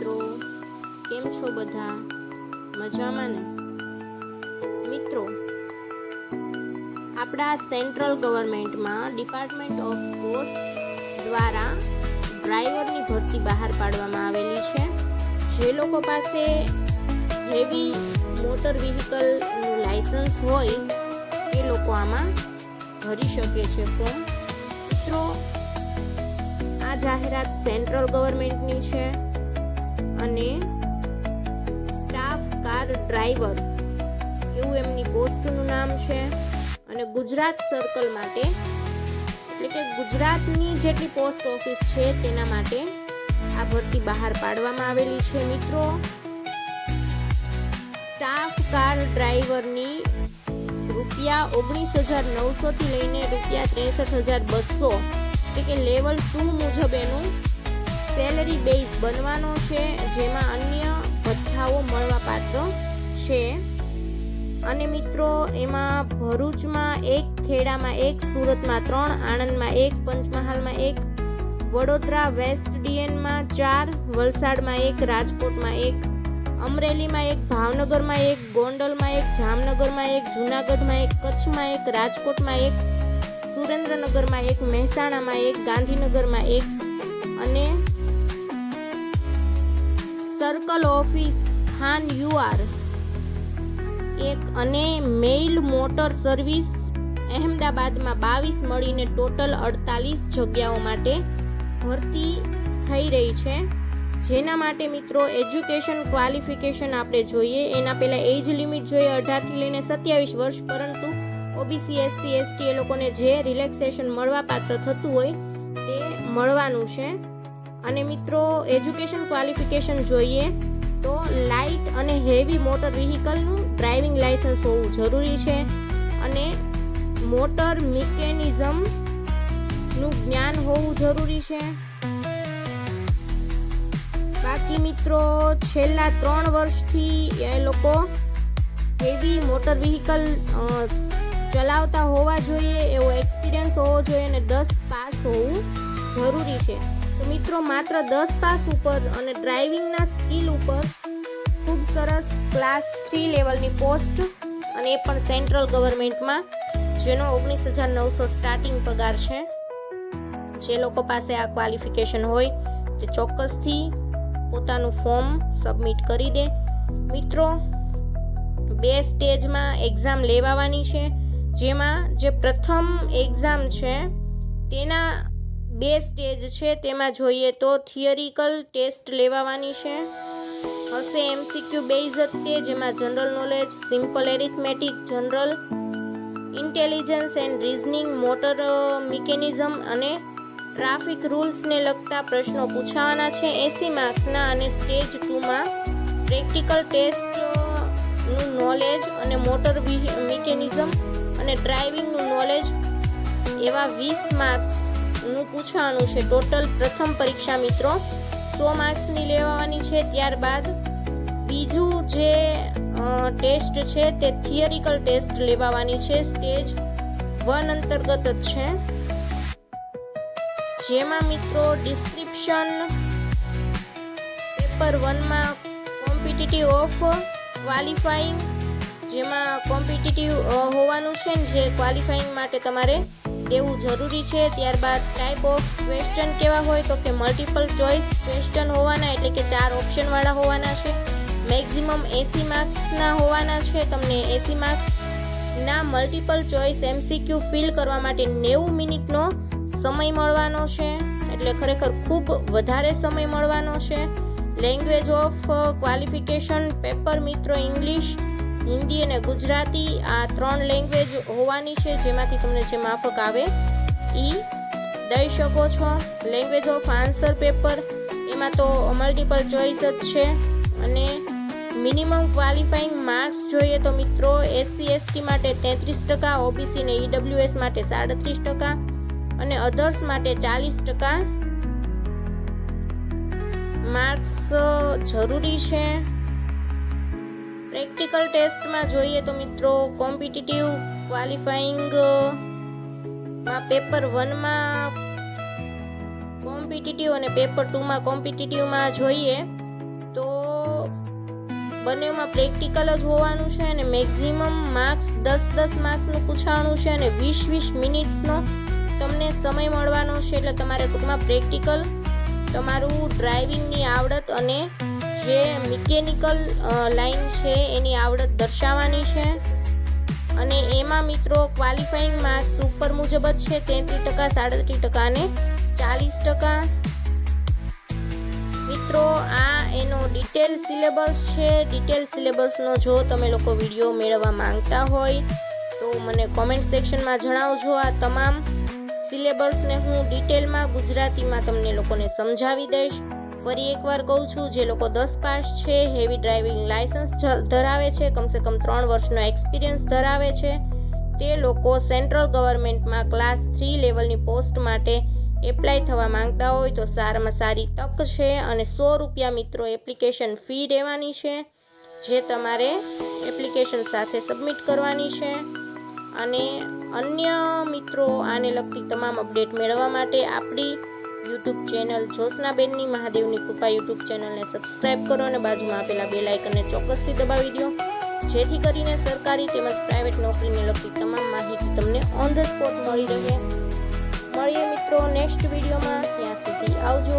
મિત્રો, કેમ છો બધા? મજામાં ને? મિત્રો, આપણા સેન્ટ્રલ ગવર્મેન્ટમાં ડિપાર્ટમેન્ટ ઓફ પોસ્ટ દ્વારા ડ્રાઈવરની ભરતી બહાર પાડવામાં આવેલી છે. જે લોકો પાસે હેવી મોટર વ્હીકલનું લાયસન્સ હોય, એ લોકો આમાં ભરી શકે છે ફોર્મ. મિત્રો, આ જાહેરાત સેન્ટ્રલ ગવર્મેન્ટની છે. અને સ્ટાફ કાર ડ્રાઈવર એવું એમની પોસ્ટનું નામ છે. અને ગુજરાત સર્કલ માટે, એટલે કે ગુજરાતની જેટલી પોસ્ટ ઓફિસ છે તેના માટે આ ભરતી બહાર પાડવામાં આવેલી છે મિત્રો. સ્ટાફ કાર ડ્રાઈવરની રૂપિયા ઓગણીસ હજાર નવસોથી લઈને રૂપિયા ત્રેસઠ હજાર બસો, એટલે કે લેવલ ટુ મુજબ એનું સેલરી બેઝ બનવાનો છે, જેમાં અન્ય ભથ્થાઓ મળવાપાત્ર છે. અને મિત્રો, એમાં ભરૂચમાં એક, ખેડામાં એક, સુરતમાં ત્રણ, આણંદમાં એક, પંચમહાલમાં એક, વડોદરા વેસ્ટ ડીએનમાં ચાર, વલસાડમાં એક, રાજકોટમાં એક, અમરેલીમાં એક, ભાવનગરમાં એક, ગોંડલમાં એક, જામનગરમાં એક, જૂનાગઢમાં એક, કચ્છમાં એક, રાજકોટમાં એક, સુરેન્દ્રનગરમાં એક, મહેસાણામાં એક, ગાંધીનગરમાં એક અને સર્કલ ઓફિસ ખાન યુઆર. એક અને મેઇલ મોટર સર્વિસ અહેમદાબાદમાં બાવીસ મળીને ટોટલ અડતાલીસ જગ્યાઓ માટે ભરતી થઈ રહી છે. જેના માટે મિત્રો એજ્યુકેશન ક્વોલિફિકેશન આપણે જોઈએ. એના પહેલાં એજ લિમિટ જોઈએ અઢારથી લઈને સત્યાવીસ વર્ષ પરંતુ ઓબીસી, એસસી, એસટી એ લોકોને જે રિલેક્સેશન મળવાપાત્ર થતું હોય તે મળવાનું છે. અને મિત્રો, એજ્યુકેશન ક્વોલિફિકેશન જોઈએ તો લાઇટ અને હેવી મોટર વ્હીકલનું ડ્રાઇવિંગ લાઇસન્સ હોવું જરૂરી છે અને મોટર મિકેનિઝમનું જ્ઞાન હોવું જરૂરી છે. બાકી મિત્રો, છેલ્લા ત્રણ વર્ષથી એ લોકો હેવી મોટર વ્હીકલ ચલાવતા હોવા જોઈએ, એવો એક્સપિરિયન્સ હોવો જોઈએ અને દસ પાસ હોવું જરૂરી છે. તો મિત્રો, માત્ર દસ પાસ ઉપર અને ડ્રાઇવિંગના સ્કિલ ઉપર ખૂબ સરસ ક્લાસ થ્રી લેવલની પોસ્ટ અને એ પણ સેન્ટ્રલ ગવર્મેન્ટમાં, જેનો ઓગણીસ હજાર નવસો સ્ટાર્ટિંગ પગાર છે. જે લોકો પાસે આ ક્વોલિફિકેશન હોય, તે ચોક્કસથી પોતાનું ફોર્મ સબમિટ કરી દે. મિત્રો, બે સ્ટેજમાં એક્ઝામ લેવાવાની છે, જેમાં જે પ્રથમ એક્ઝામ છે, તેના બે સ્ટેજ છે, તેમાં જોઈએ તો થિયરિકલ ટેસ્ટ લેવાવાની છે. હશે એમસીક્યુ બેઝ તે, જેમાં general knowledge, simple arithmetic, general intelligence and reasoning, motor mechanism અને ટ્રાફિક રૂલ્સને લગતા પ્રશ્નો પૂછાવાના છે. એસી માર્ક્સના અને સ્ટેજ ટુમાં પ્રેક્ટિકલ ટેસ્ટનું નોલેજ અને મોટર મિકેનિઝમ અને ડ્રાઇવિંગનું નોલેજ એવા વીસ માર્ક્સનું પૂછવાનું છે. ટોટલ પ્રથમ પરીક્ષા મિત્રો સો માર્ક્સની લેવાની છે. ત્યારબાદ બીજું જે ટેસ્ટ છે તે થિયરિકલ ટેસ્ટ લેવાની છે. સ્ટેજ વન અંતર્ગત જ છે. જેમાં મિત્રો ડિસ્ક્રિપ્શન પેપર વનમાં કોમ્પિટિટિવ ઓફ ક્વોલિફાઈંગ, જેમાં કોમ્પિટિટિવ હોવાનું છે ને જે ક્વોલિફાઈંગ માટે તમારે દેવું જરૂરી છે, ત્યારબાદ ટાઈપ ઓફ ક્વેશ્ચન કેવા હોય તો કે મલ્ટિપલ ચોઇસ ક્વેશ્ચન હોવાના, એટલે કે ચાર ઓપ્શનવાળા હોવાના છે. મેક્ઝિમમ એસી માર્ક્સના હોવાના છે, તમને એસી માર્ક્સના મલ્ટિપલ ચોઇસ એમસીક્યુ ફિલ કરવા માટે નેવું મિનિટનો સમય મળવાનો છે, એટલે ખરેખર ખૂબ વધારે સમય મળવાનો છે. લેંગ્વેજ ઓફ ક્વોલિફિકેશન પેપર મિત્રો ઇંગ્લિશ હિન્દી અને ગુજરાતી આ ત્રણ લેંગ્વેજ હોવાની છે, જેમાંથી તમને જે માફક આવે એ દઈ શકો છો. લેંગ્વેજ ઓફ આન્સર પેપર એમાં તો મલ્ટિપલ ચોઇસ જ છે. અને મિનિમમ ક્વોલિફાઈંગ માર્ક્સ જોઈએ તો મિત્રો એસસી એસટી માટે તેત્રીસ ટકા ઓબીસી ને ઈડબ્લ્યુએસ માટે સાડત્રીસ ટકા, અને અધર્સ માટે ચાલીસ ટકા. માર્ક્સ જરૂરી છે. પ્રેક્ટિકલ ટેસ્ટમાં જોઈએ તો મિત્રો કોમ્પિટિટિવ ક્વોલિફાઈંગમાં પેપર વનમાં કોમ્પિટિટિવ અને પેપર ટુમાં કોમ્પિટિટિવમાં જોઈએ તો બંનેમાં પ્રેક્ટિકલ જ હોવાનું છે અને મેક્ઝિમમ માર્ક્સ, દસ દસ માર્ક્સનું પૂછાવાનું છે અને વીસ વીસ મિનિટ્સનો તમને સમય મળવાનો છે. એટલે તમારે ટૂંકમાં પ્રેક્ટિકલ, તમારું ડ્રાઇવિંગની આવડત અને જે મિકેનિકલ લાઈન છે એની આવડત દર્શાવવાની છે. અને એમાં મિત્રો ક્વોલિફાઈંગ માર્ક્સ ઉપર મુજબ જ છે તેત્રીસ ટકા, સાડત્રીસ ટકા અને ચાલીસ ટકા. મિત્રો, આ એનો ડિટેલ સિલેબસ છે. ડિટેલ સિલેબસનો જો તમે લોકો વીડિયો મેળવવા માંગતા હોય, તો મને કોમેન્ટ સેક્શનમાં જણાવજો આ તમામ સિલેબસને હું ડિટેલમાં ગુજરાતીમાં તમને લોકોને સમજાવી દઈશ. ફરી એકવાર કહું છું, જે લોકો દસ પાસ છે હેવી ડ્રાઇવિંગ લાયસન્સ ધરાવે છે, કમસે કમ ત્રણ વર્ષનો એક્સપિરિયન્સ ધરાવે છે, તે લોકો સેન્ટ્રલ ગવર્મેન્ટમાં ક્લાસ થ્રી લેવલની પોસ્ટ માટે એપ્લાય થવા માંગતા હોય તો સારામાં સારી તક છે અને સો રૂપિયા મિત્રો એપ્લિકેશન ફી રહેવાની છે, જે તમારે એપ્લિકેશન સાથે સબમિટ કરવાની છે. અને અન્ય મિત્રો આને લગતી તમામ અપડેટ મેળવવા માટે આપણી યુટ્યુબ ચેનલ જ્યોત્સનાબેનની મહાદેવની કૃપા યુટ્યુબ ચેનલને સબસ્ક્રાઇબ કરો અને બાજુમાં આપેલા બે લાઇકનને ચોક્કસથી દબાવી દો. જેથી કરીને સરકારી તેમજ પ્રાઇવેટ નોકરીને લગતી તમામ માહિતી તમને ઓન ધ સ્પોટ મળી રહે. મળીએ મિત્રો નેક્સ્ટ વિડીયોમાં. ત્યાં સુધી આવજો.